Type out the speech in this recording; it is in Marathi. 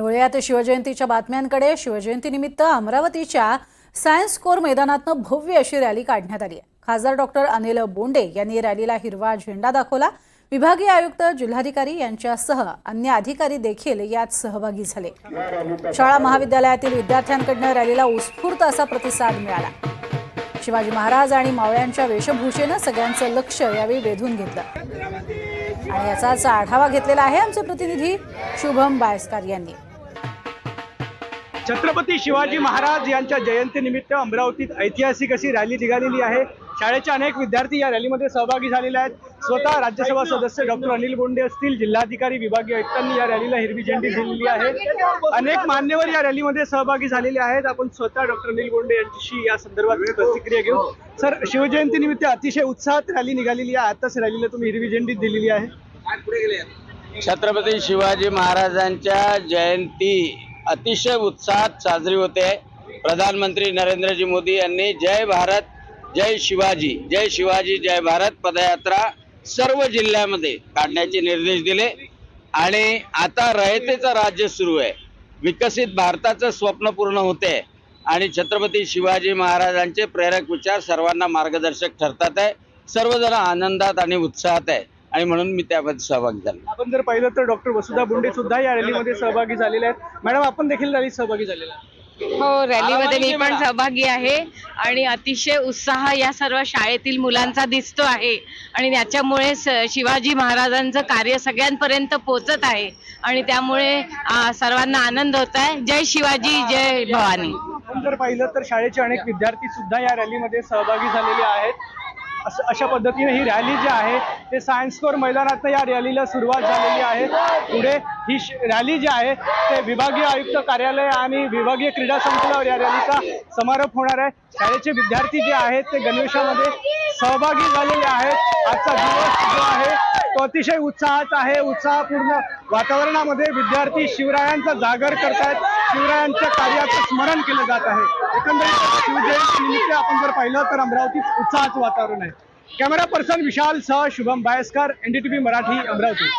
वळूयात शिवजयंतीच्या बातम्यांकडे शिवजयंतीनिमित्त अमरावतीच्या सायन्स कोर मैदानातनं भव्य अशी रॅली काढण्यात आली आहे. खासदार डॉक्टर अनिल बोंडे यांनी रॅलीला हिरवा झेंडा दाखवला. विभागीय आयुक्त जिल्हाधिकारी यांच्यासह अन्य अधिकारी देखील यात सहभागी झाले. शाळा महाविद्यालयातील विद्यार्थ्यांकडनं रॅलीला उत्स्फूर्त असा प्रतिसाद मिळाला. शिवाजी महाराज आणि मावळ्यांच्या वेशभूषेनं सगळ्यांचं लक्ष यावेळी वेधून घेतलं. आणि याचाच आढावा घेतलेला आहे आमचे प्रतिनिधी शुभम बायस्कार यांनी. छत्रपती शिवाजी महाराज यांच्या जयंतीनिमित्त अमरावतीत ऐतिहासिक अशी रॅली निघालेली आहे. शाळेचे अनेक विद्यार्थी या रॅलीमध्ये सहभागी झालेले आहेत. स्वतः राज्यसभा सदस्य डॉक्टर अनिल बोंडे असतील जिल्हाधिकारी विभागीय आयुक्तांनी या रॅलीला हिरवी झेंडी दिलेली आहे. अनेक मान्यवर या रॅलीमध्ये सहभागी झालेले आहेत. आपण स्वतः डॉक्टर अनिल बोंडे यांच्याशी या संदर्भात प्रतिक्रिया घेऊ. सर शिवजयंतीनिमित्त अतिशय उत्साहात रॅली निघालेली आहे. आताच रॅलीला तुम्ही हिरवी झेंडी दिलेली आहे. छत्रपती शिवाजी महाराजांच्या जयंती अतिशय उत्साहात साजरी होते. प्रधानमंत्री नरेंद्रजी मोदी यांनी जय भारत जय शिवाजी जय शिवाजी जय भारत पदयात्रा सर्व जिल्ह्यामध्ये काढण्याचे निर्देश दिले. आणि आता रयतेचं राज्य सुरू आहे. विकसित भारताचं स्वप्न पूर्ण होते. आणि छत्रपती शिवाजी महाराजांचे प्रेरक विचार सर्वांना मार्गदर्शक ठरतात आहे. सर्वजण आनंदात आणि उत्साहात आहे. आणि म्हणून मी त्यामध्ये सहभागी झालो. आपण जर पाहिलं तर डॉक्टर वसुधा बोंडे सुद्धा या रॅलीमध्ये सहभागी झालेले आहेत. मॅडम आपण देखील रॅलीत सहभागी झालेला आहे. हो रॅलीमध्ये मी पण सहभागी आहे आणि अतिशय उत्साह या सर्व शाळेतील मुलांचा दिसतो आहे. आणि याच्यामुळे स- शिवाजी महाराजांचं कार्य सगळ्यांपर्यंत पोहोचत आहे. आणि त्यामुळे आ, सर्वांना आनंद होत आहे. जय शिवाजी जय भवानी. आपण जर पाहिलं तर शाळेचे अनेक विद्यार्थी सुद्धा या रॅलीमध्ये सहभागी झालेले आहेत. असं अशा पद्धतीने ही रॅली जी आहे ते सायन्स कोर मैदानातनं या रॅलीला सुरुवात झालेली आहे. पुढे ही श- रॅली जी आहे ते विभागीय आयुक्त कार्यालय आणि विभागीय क्रीडा संकुलावर या रॅलीचा समारोप होणार आहे. शाळेचे विद्यार्थी जे आहेत ते गणवेशामध्ये सहभागी झालेले आहेत. आजचा दिवस जो आहे तो अतिशय उत्साहात आहे. उत्साहपूर्ण वातावरणामध्ये विद्यार्थी शिवरायांचा जागर करतायत. शिवरायांच्या कार्याचं स्मरण केलं जात आहे. एकंदरीत शिवजयंतीनिमित्त आपण जर पाहिलं तर अमरावतीत उत्साहाचं वातावरण आहे. कॅमेरा पर्सन विशाल सह शुभम बायस्कर एनडीटीव्ही मराठी अमरावती.